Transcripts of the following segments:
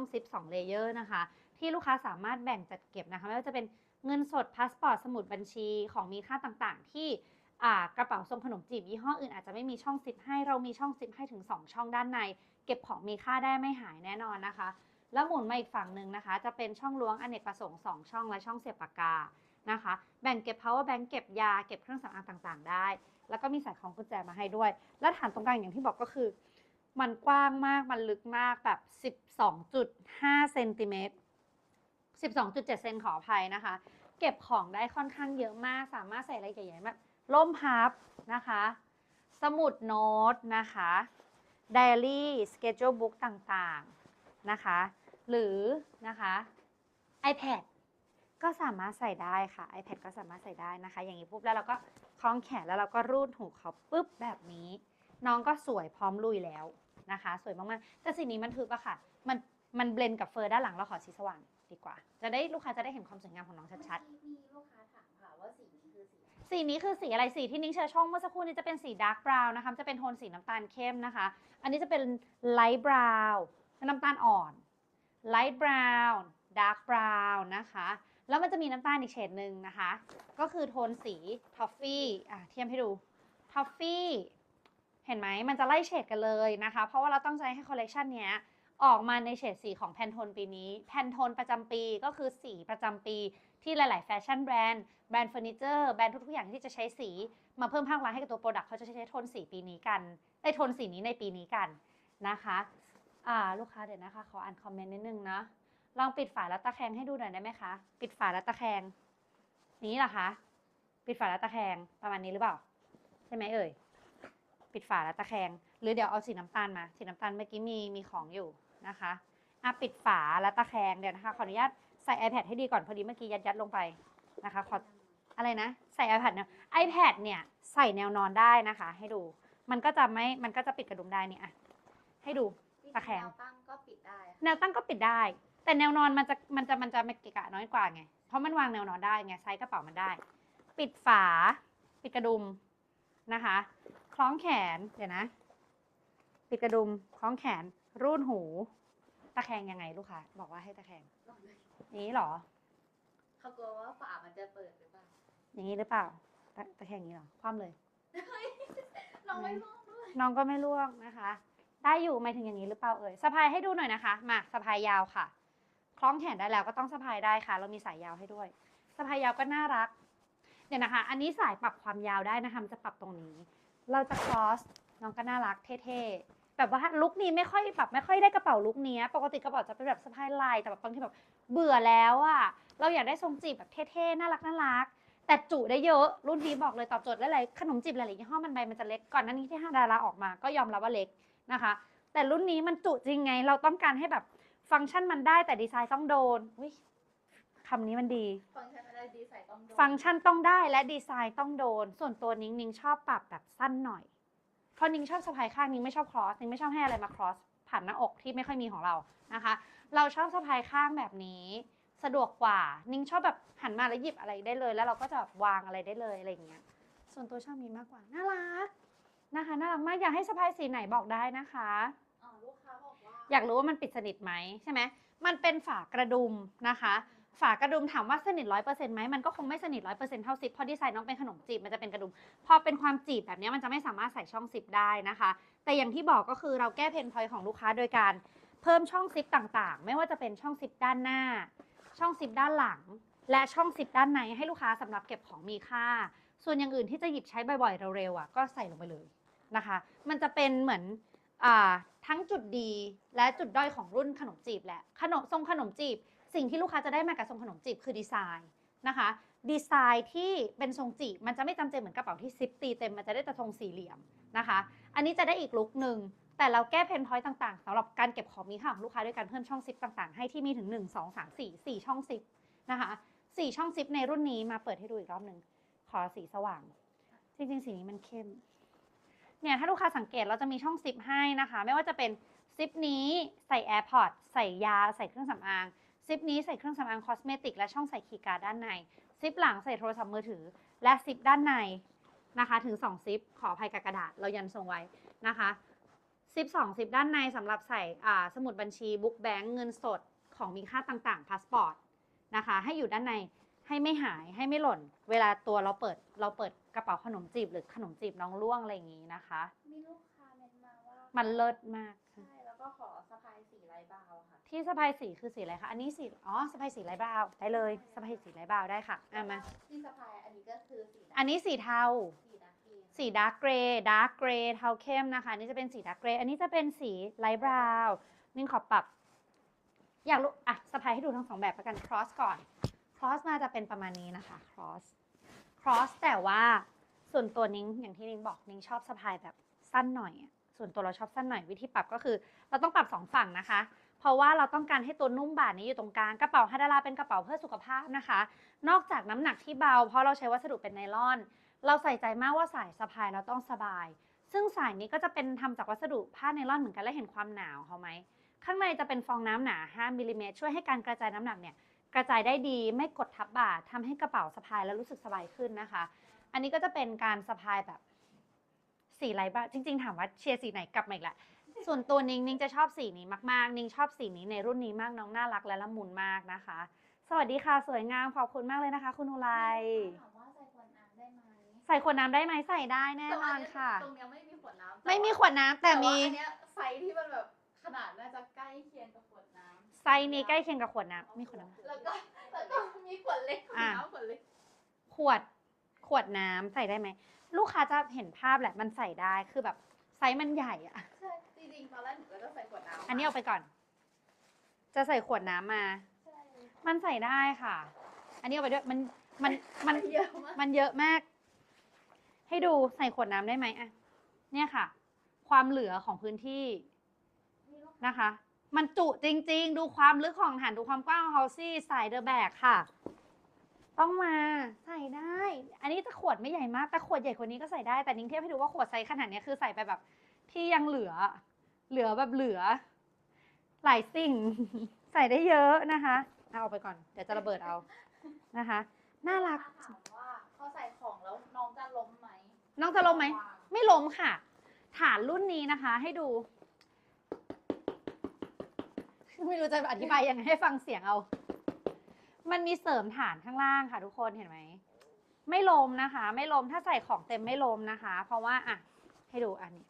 องซิป2เลเยอร์นะคะ ที่ลูกค้าสามารถแบ่งจัดเก็บนะคะไม่ว่าจะเป็นเงินสดพาสปอร์ตสมุดบัญชีของมีค่าต่างๆ ที่กระเป๋าทรงขนมจีบยี่ห้ออื่นอาจจะไม่มีช่องซิปให้เรามีช่องซิปให้ถึง 2 ช่องด้านใน เก็บของมีค่าได้ไม่หายแน่นอนนะคะ แล้วหมุนมาอีกฝั่งหนึ่งนะคะ จะเป็นช่องล้วงอเนกประสงค์ 2 ช่องและช่องเสียบปากกานะคะ แบ่งเก็บ power bank เก็บยาเก็บเครื่องสำอางต่างๆ ได้ แล้วก็มีสายของกุญแจมาให้ด้วย และฐานตรงกลางอย่างที่บอกก็คือ มันกว้างมาก มันลึกมากแบบ 12.5เซนติเมตร12.7เซนขออภัยนะคะ เก็บของได้ค่อนข้างเยอะมาก สามารถใส่อะไรใหญ่ๆแบบล่มพับนะคะ สมุดโน้ตนะคะไดอารี่สเกจ u บุ๊กต่างๆนะคะ หรือนะคะ iPad ก็สามารถใส่ได้ค่ะ iPad ก็สามารถใส่ได้นะคะ อย่างนี้ปุ๊บแล้วเราก็คล้องแขนแล้วเราก็รูดหูเขาปุ๊บแบบนี้ น้องก็สวยพร้อมลุยแล้วนะคะ สวยมากๆ แต่สีนี้มันทึบอะค่ะ มันมันเบลนกับเฟอร์ด้านหลังเราขอสีสว่างดีกว่า จะได้ลูกค้าจะได้เห็นความสวยงามของน้องชัดๆมีลูกค้าถามค่ะว่าสีนี้คือสีสีนี้คือสีอะไรสีที่นิ้งเชิญช่องเมื่อสักครู่นี้จะเป็นสีดาร์กบราวน์นะคะจะเป็นโทนสีน้ำตาลเข้มนะคะ อันนี้จะเป็นไลท์บราวน์น้ำตาลอ่อนไลท์บราวน์ดาร์กบราวน์นะคะ แล้วมันจะมีน้ำตาลอีกเฉดหนึ่งนะคะ ก็คือโทนสีทอฟฟี่อะเทียมให้ดูทอฟฟี่ เห็นไหมมันจะไล่เฉดกันเลยนะคะ เพราะว่าเราต้องใจให้คอลเลกชันเนี้ยออกมาในเฉดสีของแพนโทนปีนี้ แพนโทนประจำปีก็คือสีประจำปีที่หลาย ๆ แฟชั่นแบรนด์ แบรนด์เฟอร์นิเจอร์ แบรนด์ทุก ๆ อย่างที่จะใช้สี มาเพิ่มภาคลักษณ์ให้กับตัวโปรดักต์เขาจะใช้โทนสีปีนี้กันได้โทนสีนี้ในปีนี้กันนะคะอ่าลูกค้าเดี๋ยวนะคะ ขออ่านคอมเมนต์นิดนึงนะ ลองปิดฝาแล้วตะแคงให้ดูหน่อยได้ไหมคะ ปิดฝาแล้วตะแคง นี้เหรอคะ ปิดฝาแล้วตะแคงประมาณนี้หรือเปล่า ใช่ไหมเอ่ย ปิดฝาแล้วตะแคง หรือเดี๋ยวเอาสีน้ำตาลมา สีน้ำตาลเมื่อกี้มีมีของอยู่นะคะอะปิดฝาแล้วตะแคงเดี๋ยวนะคะขออนุญาตใส่ iPad ให้ดีก่อนพอดีเมื่อกี้ยัดยัดๆลงไปนะคะขออะไรนะ ใส่ iPad เนี่ย iPad เนี่ยใส่แนวนอนได้นะคะ ให้ดู มันก็จะไม่มันก็จะปิดกระดุมได้เนี่ยอะให้ดู ตะแคงแนวตั้งก็ปิดได้ค่ะแนวตั้งก็ปิดได้ แต่แนวนอนมันจะมันจะมันจะไม่เกะกะน้อยกว่าไง เพราะมันวางแนวนอนได้ไงไซส์กระเป๋ามันได้ ปิดฝา ปิดกระดุมนะคะค ล้องแขน เดี๋ยวนะ ปิดกระดุม คล้องแขน รูดหู ตะแคงยังไงลูกค้าบอกว่าให้ตะแคงลองดูนี้เหรอ เขากลัวว่าฝามันจะเปิดหรือเปล่าอย่างนี้หรือเปล่า ตะตะแคงอย่างนี้เหรอ คว่ำเลย ลองไม่มองด้วย น้องก็ไม่ล่วงนะคะ ได้อยู่หมายถึงอย่างนี้หรือเปล่าเอ่ยสะพายให้ดูหน่อยนะคะ มาสะพายยาวค่ะ คล้องแขนได้แล้วก็ต้องสะพายได้ค่ะ เรามีสายยาวให้ด้วย สะพายยาวก็น่ารัก เดี๋ยวนะคะ อันนี้สายปรับความยาวได้นะคะมันจะปรับตรงนี้ เราจะ cross น้องก็น่ารักเท่ๆแบบว่าลุคนี้ไม่ค่อยปรับไม่ค่อยได้กระเป๋าลุคนี้ปกติกระเป๋าจะเป็นแบบสะพายลายแต่แบบบางทีแบบเบื่อแล้วอะเราอยากได้ทรงจีบแบบเท่ๆน่ารักน่ารักแต่จุได้เยอะรุ่นนี้บอกเลยตอบโจทย์ได้หลยขนมจีบหลายๆยี่ห้อมันใบมันจะเล็กก่อนหน้านี้ที่ห้าดาราออกมาก็ยอมรับว่าเล็กนะคะ แต่รุ่นนี้มันจุจริงไง เราต้องการให้แบบฟังก์ชันมันได้แต่ดีไซน์ต้องโดนคำนี้มันดี ฟังก์ชัน อะไรดีใส่ต้องโดนฟังก์ชันต้องได้และดีไซน์ต้องโดน ส่วนตัวนิ้งนิ้งชอบปรับแบบสั้นหน่อย เพราะนิ้งชอบสะพายข้างนิ้งไม่ชอบครอสนิ้งไม่ชอบให้อะไรมาครอสผ่านหน้าอกที่ไม่ค่อยมีของเรานะคะ เราชอบสะพายข้างแบบนี้ สะดวกกว่า นิ้งชอบแบบหันมาแล้วหยิบอะไรได้เลย แล้วเราก็จะแบบวางอะไรได้เลยอะไรอย่างเงี้ย ส่วนตัวชอบมีมากกว่าน่ารักนะคะน่ารักมากอยากให้สะพายสีไหนบอกได้นะคะ อ๋อลูกค้าบอกว่า อยากรู้ว่ามันปิดสนิทไหมใช่ไหมมันเป็นฝากระดุมนะคะ ฝากระดุมถามว่าสนิทร้อยเปอร์เซ็นต์ไหมมันก็คงไม่สนิทร้อยเปอร์เซ็นต์เท่าซิปเพราะดีไซน์น้องเป็นขนมจีบมันจะเป็นกระดุม พอเป็นความจีบแบบนี้มันจะไม่สามารถใส่ช่องซิปได้นะคะ แต่อย่างที่บอกก็คือเราแก้เพนพอยของลูกค้าโดยการเพิ่มช่องซิปต่างๆ ไม่ว่าจะเป็นช่องซิปด้านหน้า ช่องซิปด้านหลัง และช่องซิปด้านในให้ลูกค้าสำหรับเก็บของมีค่า ส่วนอย่างอื่นที่จะหยิบใช้บ่อยๆเร็วๆอะก็ใส่ลงไปเลยนะคะ มันจะเป็นเหมือนอทั้งจุดดีและจุดด้อยของรุ่นขนมจีบแหละขนมทรงขนมจีบ สิ่งที่ลูกค้าจะได้มากับทรงขนมจีบคือดีไซน์นะคะ ดีไซน์ที่เป็นทรงจีบมันจะไม่จำเจเหมือนกระเป๋าที่ซิปตีเต็มมันจะได้แต่ทรงสี่เหลี่ยมนะคะ อันนี้จะได้อีกลุคหนึ่งแต่เราแก้เพนพอยต์ต่างๆสำหรับการเก็บของมีค่าของลูกค้าด้วยการเพิ่มช่องซิปต่างๆ ให้ที่มีถึง 1 2 3 4 4 ช่องซิปนะคะสี่ช่องซิปในรุ่นนี้มาเปิดให้ดูอีกรอบหนึ่งขอสีสว่าง จริงๆ สีนี้มันเข้มเนี่ยถ้าลูกค้าสังเกตเราจะมีช่องซิปให้นะคะ ไม่ว่าจะเป็นซิปนี้ใส่ AirPods ใส่ยา ใส่เครื่องสำอาง ซิปนี้ใส่เครื่องสำอางคอสเมติกและช่องใส่คีย์การ์ดด้านใน ซิปหลังใส่โทรศัพท์มือถือ และซิปด้านในนะคะ ถึง 2 ซิป ขออภัยกับกระดาษ เรายันทรงไว้นะคะ ซิปสองซิปด้านในสำหรับใส่อ่าสมุดบัญชีบุ๊กแบงก์เงินสดของมีค่าต่างๆพาสปอร์ตนะคะ ให้อยู่ด้านในให้ไม่หายให้ไม่หล่น เวลาตัวเราเปิดเราเปิดกระเป๋าขนมจีบหรือขนมจีบน้องล่วงอะไรอย่างนี้นะคะ มีลูกค้าเมนมาว่า มัมันเลิศมาก ใช่ แล้วก็ขอสะพายสีไร้บาวค่ะ ที่สะพายสีคือสีอะไรคะ อันนี้สี อ๋อสะพายสีไร้บราวน์ได้เลยสะพายสีไร้บราวน์ได้ค่ะอะมา ที่สะพายอันนี้ก็คือสีดำอันนี้สีเทา สีดำเองสีดาร์กเกรย์ดาร์กเกรย์เทาเข้มนะคะ อันนี่จะเป็นสีดาร์กเกรย์ อันนี้จะเป็นสีไลท์บราวน์นิ่งขอปรับ อยากรู้ อะสะพายให้ดูทั้งสองแบบแล้วกัน cross ก่อน cross น่าจะเป็นประมาณนี้นะคะ cross cross แต่ว่าส่วนตัวนิ้งอย่างที่นิ้งบอกนิ้งชอบสะพายแบบสั้นหน่อยอะส่วนตัวเราชอบสั้นหน่อยวิธีปรับก็คือ เราต้องปรับสองฝั่งนะคะ เพราะว่าเราต้องการให้ตัวนุ่มบาดนี้อยู่ตรงกลางกระเป๋าฮาดาราเป็นกระเป๋าเพื่อสุขภาพนะคะ นอกจากน้ำหนักที่เบา เพราะเราใช้วัสดุเป็นไนลอน เราใส่ใจมากว่าสายสะพายเราต้องสบาย ซึ่งสายนี้ก็จะเป็นทำจากวัสดุผ้าไนลอนเหมือนกันและเห็นความหนาวเขาไหมข้างในจะเป็นฟองน้ำหนา 5มิลลิเมตรช่วยให้การกระจายน้ำหนักเนี่ยกระจายได้ดีไม่กดทับบาททำให้กระเป๋าสะพายแล้วรู้สึกสบายขึ้นนะคะ อันนี้ก็จะเป็นการสะพายแบบสีไรบ้างจริง ๆ ถามว่าเชียร์สีไหนกลับมาอีกแหละ ส่วนตัวนิ้งนิ้งจะชอบสีนี้มากๆ นิ้งชอบสีนี้ในรุ่นนี้มากน้องน่ารักและละมุนมากนะคะ สวัสดีค่ะสวยงามขอบคุณมากเลยนะคะ คุณอุไรถามว่าใส่ขวดน้ำได้ไหมใส่ขวดน้ำได้ไหมใส่ได้แน่นอนค่ะ ตรงเนี้ยไม่มีขวดน้ำไม่มีขวดน้ำแต่มีว่าอันเนี้ยไซส์ที่มันแบบขนาดน่าจะใกล้เคียงกับขวดน้ำไซส์นี้ใกล้เคียงกับขวดน้ำมีขวดน้ำ แล้วก็แล้วก็มีขวดเล็กขวดอะ น้ำขวดเล็กขวดขวดน้ำใส่ได้ไหม ลูกค้าจะเห็นภาพแหละมันใส่ได้คือแบบไซส์มันใหญ่อะใช่จ ริงๆตอนแรกหนูก็จะใส่ขวดน้ำอันนี้เอาไปก่อน จะใส่ขวดน้ำมา ใช่มันใส่ได้ค่ะ อันนี้เอาไปด้วย มัน มัน มัน เยอะมากมันเยอะมาก ให้ดูใส่ขวดน้ำได้ไหมอะเนี่ยค่ะ ความเหลือของพื้นที่มีลูกนะคะ มันจุจริง ๆ ดูความลึกของฐานดูความกว้างของเขาซี่ใส่เดอะแบกค่ะ ต้องมาใส่ได้ อันนี้จะขวดไม่ใหญ่มากแต่ขวดใหญ่กว่านี้ก็ใส่ได้แต่นิ้งเทียบให้ดูว่าขวดไซส์ขนาดเนี้ยคือใส่ไปแบบที่ยังเหลือ เหลือแบบเหลือ หลายสิ่ง ใส่ได้เยอะนะคะเอาออกไปก่อน เดี๋ยวจะระเบิดเอานะคะ น่ารัก ถามว่าพอใส่ของแล้วน้องจะล้มไหมน้องจะล้มไหม ไม่ล้มค่ะ ฐานรุ่นนี้นะคะ ให้ดู ไม่รู้จะอธิบายยังไงให้ฟังเสียงเอา มันมีเสริมฐานข้างล่างค่ะ ทุกคนเห็นไหม ไม่ล้มนะคะ ไม่ล้มถ้าใส่ของเต็มไม่ล้มนะคะ เพราะว่าอะให้ดูอันนี้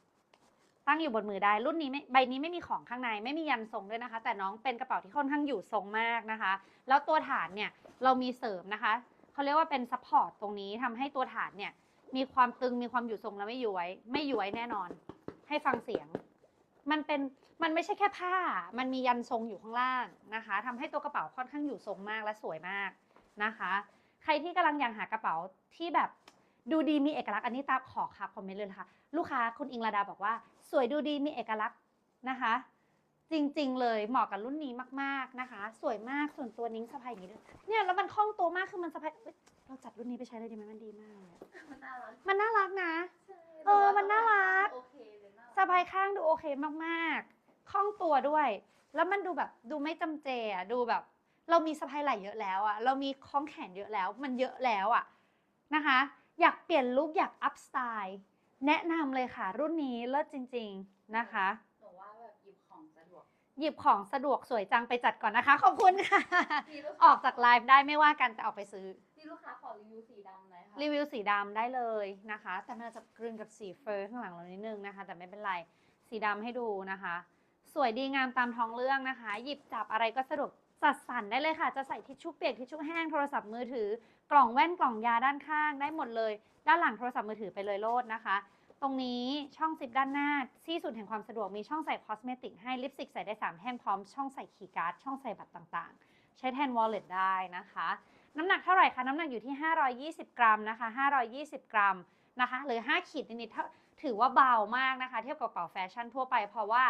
ตั้งอยู่บนมือได้รุ่นนี้ไม่ใบนี้ไม่มีของข้างในไม่มียันทรงด้วยนะคะ แต่น้องเป็นกระเป๋าที่ค่อนข้างอยู่ทรงมากนะคะ แล้วตัวฐานเนี่ยเรามีเสริมนะคะเขาเรียกว่าเป็นซัพพอร์ตตรงนี้ทำให้ตัวฐานเนี่ยมีความตึงมีความอยู่ทรงและไม่ย้วย ไม่ย้วยแน่นอน ให้ฟังเสียง มันเป็นมันไม่ใช่แค่ผ้า มันมียันทรงอยู่ข้างล่างนะคะทำให้ตัวกระเป๋าค่อนข้างอยู่ทรงมากและสวยมากนะคะ ใครที่กำลังอยากหากระเป๋าที่แบบ ดูดีมีเอกลักษณ์อันนี้ตามขอค่ะคอมเมนต์เลยนะคะ ลูกค้าคุณอิงระดาบอกว่า สวยดูดีมีเอกลักษณ์นะคะ จริงๆ เลยเหมาะกับรุ่นนี้มากๆนะคะ สวยมากส่วนตัวนิ้งสะพายอย่างนี้ด้วยเนี่ยแล้วมันคล่องตัวมากคือมันสะพายเอ้ยเราจัดรุ่นนี้ไปใช้เลยดีไหมมันดีมากเลยอะมันน่ารักมันน่ารักนะใช่เออมันน่ารัก โอเคเลยน่ารักสะพายข้างดูโอเคมากๆ คล่องตัวด้วย แล้วมันดูแบบดูไม่จำเจอะดูแบบ เรามีสะพายไหล่เยอะแล้วอะเรามีคล้องแขนเยอะแล้ว มันเยอะแล้วอะนะคะ อยากเปลี่ยนลุคอยากอัพสไตล์แนะนำเลยค่ะ รุ่นนี้เลิศจริง ๆนะคะ หนูว่าแบบหยิบของสะดวก หยิบของสะดวกสวยจังไปจัดก่อนนะคะ ขอบคุณค่ะ มีลูค้ออกจากไลฟ์ได้ไม่ว่ากันแต่ออกไปซื้อ มีลูกค้าขอรีวิวสีดำหน่อยค่ะรีวิวสีดำได้เลยนะคะ แต่มันอาจจะกลืนกับสีเฟอร์ข้างหลังเรานิดนึงนะคะ แต่ไม่เป็นไร สีดำให้ดูนะคะ สวยดีงามตามท้องเรื่องนะคะ หยิบจับอะไรก็สะดวกจัดสรรได้เลยค่ะ จะใส่ทิชชู่เปียกทิชชู่แห้งโทรศัพท์มือถือ กล่องแว่นกล่องยาด้านข้างได้หมดเลย ด้านหลังโทรศัพท์มือถือไปเลยโลดนะคะ ตรงนี้ช่องซิปด้านหน้าที่สุดแห่งความสะดวกมีช่องใส่คอสเมติกให้ลิปสติกใส่ได้สามแท่งพร้อมช่องใส่คีย์การ์ดช่องใส่บัตรต่างๆ ใช้แทน wallet ได้นะคะ น้ำหนักเท่าไหร่คะน้ำหนักอยู่ที่ 520 กรัมนะคะ 520 กรัมนะคะหรือ 5 ขีดนิดๆถือว่าเบามากนะคะ เทียบกับกระเป๋าแฟชั่นทั่วไปเพราะว่า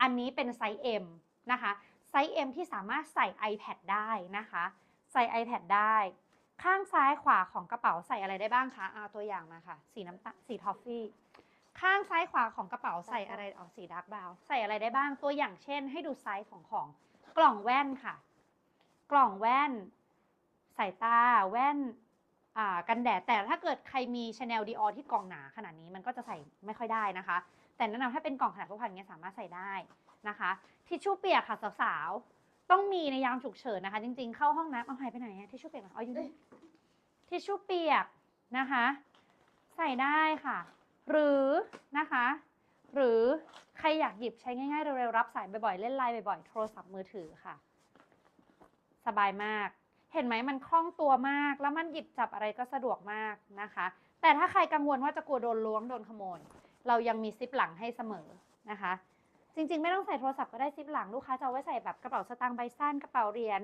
อันนี้เป็นไซส์ M นะคะไซส์ M ที่สามารถใส่ iPad ได้นะคะ ใส่ iPad ได้ ข้างซ้ายขวาของกระเป๋าใส่อะไรได้บ้างคะเอาตัวอย่างมาค่ะสีน้ำตาลสีทอฟฟี่ข้างซ้ายขวาของกระเป๋าใส่อะไรอ๋อสีดาร์กบราวใส่อะไรได้บ้างตัวอย่างเช่น ให้ดูไซส์ของของกล่องแว่นค่ะ กล่องแว่นสายตาแว่นอ่ากันแดดแต่ถ้าเกิดใครมี Chanel Dior ที่กล่องหนาขนาดนี้มันก็จะใส่ไม่ค่อยได้นะคะ แต่แนะนำให้เป็นกล่องขนาดพกพาอย่างเงี้ยสามารถใส่ได้นะคะทิชชู่เปียกค่ะสาวๆต้องมีในยามฉุกเฉินนะคะ จริงๆเข้าห้องน้ำเอาหายไปไหนอะทิชชู่เปียกเหรอเอาอยู่นี่ทิชชู่เปียกนะคะ ใส่ได้ค่ะ หรือนะคะ หรือใครอยากหยิบใช้ง่ายๆเร็วๆรับสายบ่อยๆเล่นไลน์บ่อยๆโทรศัพท์มือถือค่ะ สบายมาก เห็นไหมมันคล่องตัวมาก แล้วมันหยิบจับอะไรก็สะดวกมากนะคะ แต่ถ้าใครกังวลว่าจะกลัวโดนล้วงโดนขโมย เรายังมีซิปหลังให้เสมอนะคะ จริงๆ ไม่ต้องใส่โทรศัพท์ก็ได้ซิปหลังลูกค้าจะเอาไว้ใส่แบบกระเป๋าสตางค์ใบสั้นกระเป๋าเหรียญ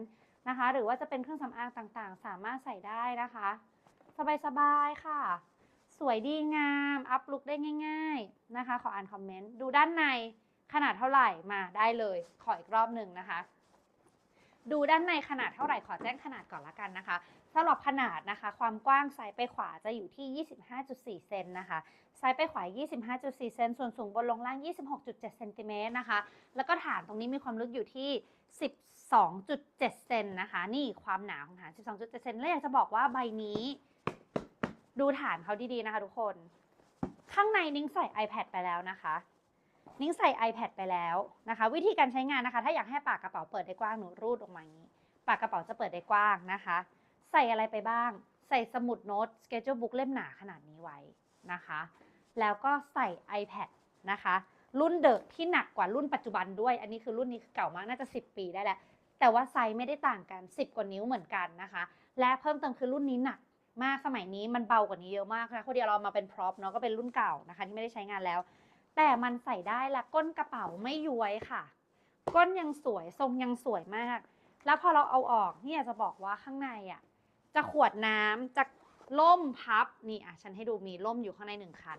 นะคะ หรือว่าจะเป็นเครื่องสำอางต่างๆ สามารถใส่ได้นะคะ สบายๆค่ะ สวยดีงามอัพลุกได้ง่าย ๆนะคะ ขออ่านคอมเมนต์ดูด้านในขนาดเท่าไหร่มาได้เลยขออีกรอบหนึ่งนะคะดูด้านในขนาดเท่าไหร่ขอแจ้งขนาดก่อนละกันนะคะ สำหรับขนาดนะคะ ความกว้างซ้ายไปขวาจะอยู่ที่ 25.4 เซนนะคะซ้ายไปขวา 25.4 เซน ส่วนสูงบนลงล่าง 26.7 เซนติเมตรนะคะ แล้วก็ฐานตรงนี้มีความลึกอยู่ที่ 12.7 เซนนะคะ นี่ความหนาของฐาน 12.7 เซน แล้วอยากจะบอกว่าใบนี้ ดูฐานเขาดีๆนะคะทุกคน ข้างในนิ้งใส่ iPad ไปแล้วนะคะนิ้งใส่ iPad ไปแล้วนะคะ วิธีการใช้งานนะคะ ถ้าอยากให้ปากกระเป๋าเปิดได้กว้างหนูรูดออกมาอย่างนี้ ปากกระเป๋าจะเปิดได้กว้างนะคะ ใส่อะไรไปบ้าง ใส่สมุดโน้ต schedule book เล่มหนาขนาดนี้ไว้นะคะ แล้วก็ใส่ iPad นะคะ รุ่นเดิมที่หนักกว่ารุ่นปัจจุบันด้วย อันนี้คือรุ่นนี้คือเก่ามากน่าจะ 10 ปีได้แล้ว แต่ว่าไซส์ไม่ได้ต่างกัน 10 กว่านิ้วเหมือนกันนะคะ และเพิ่มเติมคือรุ่นนี้หนักมากสมัยนี้มันเบากว่านี้เยอะมากนะคนเดียวเรามาเป็นพร็อพเนาะก็เป็นรุ่นเก่านะคะ ที่ไม่ได้ใช้งานแล้ว แต่มันใส่ได้ละก้นกระเป๋าไม่ย้วยค่ะ ก้นยังสวยทรงยังสวยมาก แล้วพอเราเอาออกนี่อยากจะบอกว่าข้างในอะ จะขวดน้ำจะล่มพับนี่อะฉันให้ดูมีล่มอยู่ข้างในหนึ่งคัน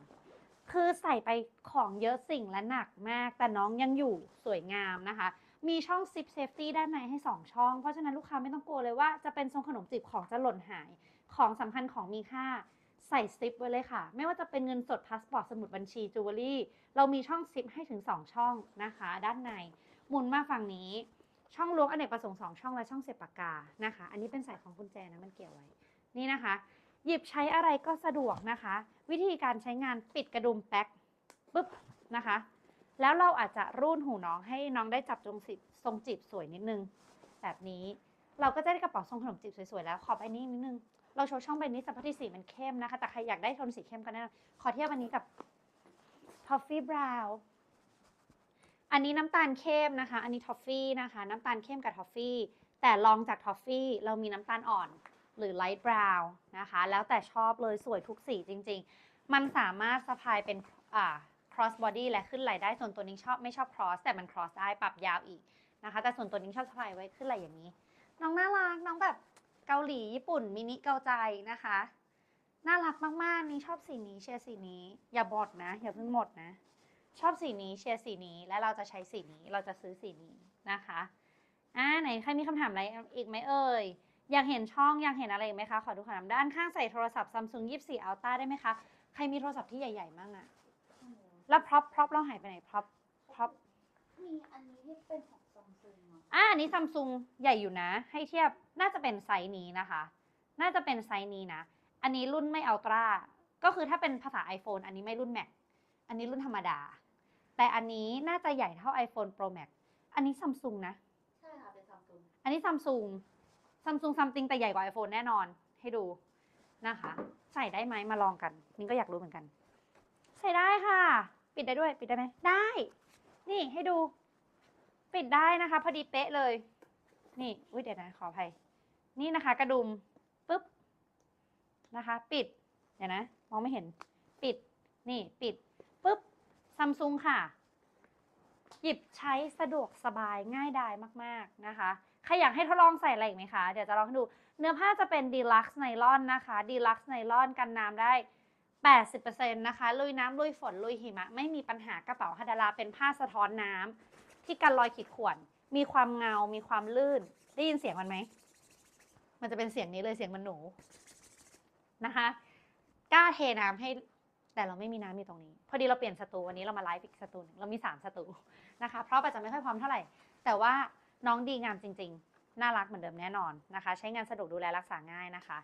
คือใส่ไปของเยอะสิ่งและหนักมาก แต่น้องยังอยู่สวยงามนะคะ มีช่องซิปเซฟตี้ด้านในให้ 2 ช่อง เพราะฉะนั้นลูกค้าไม่ต้องกลัวเลยว่าจะเป็นทรงขนมจีบของจะหล่นหาย ของสำคัญของมีค่าใส่ซิปไว้เลยค่ะ ไม่ว่าจะเป็นเงินสดพาสปอร์ตสมุดบัญชีจูเวลรี่ เรามีช่องซิปให้ถึง 2 ช่องนะคะ ด้านในหมุนมาฝั่งนี้ ช่องล้วงอเนกประสงค์2ช่องและช่องเสียบปากกานะคะ อันนี้เป็นสายของกุญแจนะมันเกี่ยวไว้นี่นะคะ หยิบใช้อะไรก็สะดวกนะคะ วิธีการใช้งานปิดกระดุมแป๊กปุ๊บนะคะ แล้วเราอาจจะรูดหูน้องให้น้องได้จับตรงสิบทรงจีบสวยนิดนึง แบบนี้เราก็จะได้กระเป๋าทรงขนมจีบสวยๆแล้วขอใบนี้นิดนึงเราโชว์ช่องใบนี้แต่พอดีสีมันเข้มนะคะ แต่ใครอยากได้โทนสีเข้มก็แนะนำขอเทียบอันนี้กับ Toffee Brown อันนี้น้ำตาลเข้มนะคะ อันนี้ทอฟฟี่นะคะ น้ำตาลเข้มกับทอฟฟี่ แต่ลองจากทอฟฟี่เรามีน้ำตาลอ่อนหรือไลท์บราวน์นะคะ แล้วแต่ชอบเลยสวยทุกสีจริง ๆ มันสามารถสะพายเป็นอ่า cross body และขึ้นไหลได้ ส่วนตัวนิ้งชอบไม่ชอบ cross แต่มัน cross ได้ปรับยาวอีกนะคะ แต่ส่วนตัวนิ้งชอบสะพายไว้ขึ้นไหลอย่างนี้ น้องน่ารักน้องแบบเกาหลีญี่ปุ่นมินิเกาใจนะคะ น่ารักมากๆนี่ชอบสีนี้เชียร์สีนี้ อย่าบดนะ อย่าเพิ่งหมดนะ ชอบสีนี้เชียร์สีนี้ และเราจะใช้สีนี้เราจะซื้อสีนี้นะคะอ่าไหนใครมีคำถามอะไรอีกไหมเอ่ยอยากเห็นช่องอยากเห็นอะไรอีกไหมคะขอดูคำถามด้านข้างใส่โทรศัพท์ Samsung 24 Ultra ได้ไหมคะใครมีโทรศัพท์ที่ใหญ่ๆมั่งอะแล้วพร็อพพร็อพเราหายไปไหนพร็อพพร็อพมีอันนี้ที่เป็นของซัมซุงอะอ่าอันนี้ซัมซุงใหญ่อยู่นะ ให้เทียบน่าจะเป็นไซส์นี้นะคะ น่าจะเป็นไซส์นี้นะ อันนี้รุ่นไม่อัลตร้าก็คือถ้าเป็นภาษา iPhone อันนี้ไม่รุ่น Max อันนี้รุ่นธรรมดา แต่อันนี้น่าจะใหญ่เท่า iPhone Pro Max อันนี้ซัมซุงนะ ใช่ค่ะ เป็นซัมซุงอันนี้ซัมซุงซัมซุงซัมติงแต่ใหญ่กว่า iPhone แน่นอนให้ดูนะคะ ใส่ได้ไหมมาลองกันนิ้งก็อยากรู้เหมือนกัน ใส่ได้ค่ะ ปิดได้ด้วย ปิดได้ไหมได้ นี่ให้ดู ปิดได้นะคะ พอดีเป๊ะเลย นี่อุ้ยเดี๋ยวนะขออภัยนี่นะคะ กระดุมปุ๊บนะคะ ปิดเดี๋ยวนะ มองไม่เห็น ปิด นี่ปิดปุ๊บ ซัมซุงค่ะ หยิบใช้สะดวกสบายง่ายดายมาก ๆ นะคะ ใครอยากให้ทดลองใส่อะไรอีกไหมคะ เดี๋ยวจะลองให้ดู เนื้อผ้าจะเป็นดีลักซ์ไนลอนนะคะดีลักซ์ไนลอนกันน้ำได้ 80%นะคะลุยน้ำลุยฝนลุยหิมะ ไม่มีปัญหากระเป๋าฮาดาราเป็นผ้าสะท้อนน้ำที่กันรอยขีดข่วน มีความเงา มีความลื่น ได้ยินเสียงมันไหม มันจะเป็นเสียงนี้เลยเสียงมันหนูนะคะ กล้าเทน้ำให้ แต่เราไม่มีน้ำอยู่ตรงนี้ พอดีเราเปลี่ยนสตูวันนี้เรามาไลฟ์อีกสตูหนึ่งเรามี 3สตูนะคะ เพราะอาจจะไม่ค่อยพร้อมเท่าไหร่ แต่ว่าน้องดีงามจริง ๆ น่ารักเหมือนเดิมแน่นอนนะคะ ใช้งานสะดวกดูแลรักษาง่ายนะคะ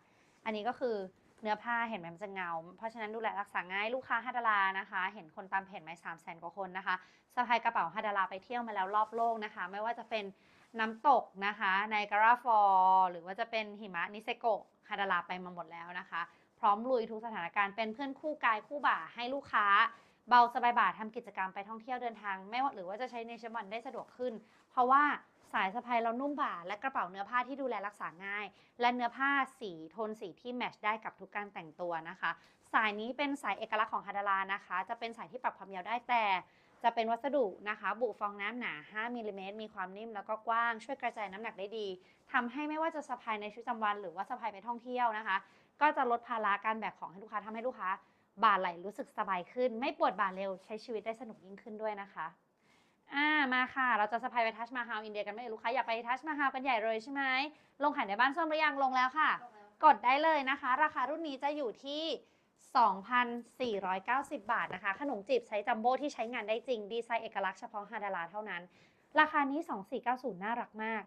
อันนี้ก็คือเนื้อผ้าเห็นไหมมันจะเงา เพราะฉะนั้นดูแลรักษาง่ายลูกค้าฮัดดารานะคะ เห็นคนตามเพจไหมสามแสนกว่าคนนะคะสะพายกระเป๋าฮัดดาราไปเที่ยวมาแล้วรอบโลกนะคะ ไม่ว่าจะเป็นน้ำตกนะคะในการาฟอร์หรือว่าจะเป็นหิมะนิเซโกฮัดดาราไปมาหมดแล้วนะคะ พร้อมลุยทุกสถานการณ์เป็นเพื่อนคู่กายคู่บ่าให้ลูกค้า เบาสบายบ่าทำกิจกรรมไปท่องเที่ยวเดินทาง ไม่ว่าหรือว่าจะใช้ในชีวิตวันได้สะดวกขึ้น เพราะว่าสายสะพายเรานุ่มบ่า และกระเป๋าเนื้อผ้าที่ดูแลรักษาง่าย และเนื้อผ้าสีโทนสีที่แมชได้กับทุกการแต่งตัวนะคะ สายนี้เป็นสายเอกลักษณ์ของฮาดารานะคะ จะเป็นสายที่ปรับความยาวได้แต่ จะเป็นวัสดุนะคะ บุฟองน้ำหนา 5มิลลิเมตรมีความนิ่มแล้วก็กว้าง ช่วยกระจายน้ำหนักได้ดีทำให้ไม่ว่าจะสะพายในชีวิตประจำวัน หรือว่าสะพายไปท่องเที่ยวนะคะ ก็จะลดภาระการแบกของให้ลูกค้าทำให้ลูกค้าบ่าไหลรู้สึกสบายขึ้น ไม่ปวดบ่าเร็วใช้ชีวิตได้สนุกยิ่งขึ้นด้วยนะคะอ่ามาค่ะ เราจะสะพายไปทัชมาฮาลอินเดียกันไหมลูกค้าอยากไปทัชมาฮาลกันใหญ่เลยใช่ไหมลงขายในบ้านส้มหรือยังลงแล้วค่ะลงแล้วกดได้เลยนะคะ ราคารุ่นนี้จะอยู่ที่ 2,490 บาทนะคะ ขนมจีบไซส์จัมโบ้ที่ใช้งานได้จริง ดีไซน์เอกลักษณ์เฉพาะฮาดาราเท่านั้น ราคานี้ 2490 น่ารักมาก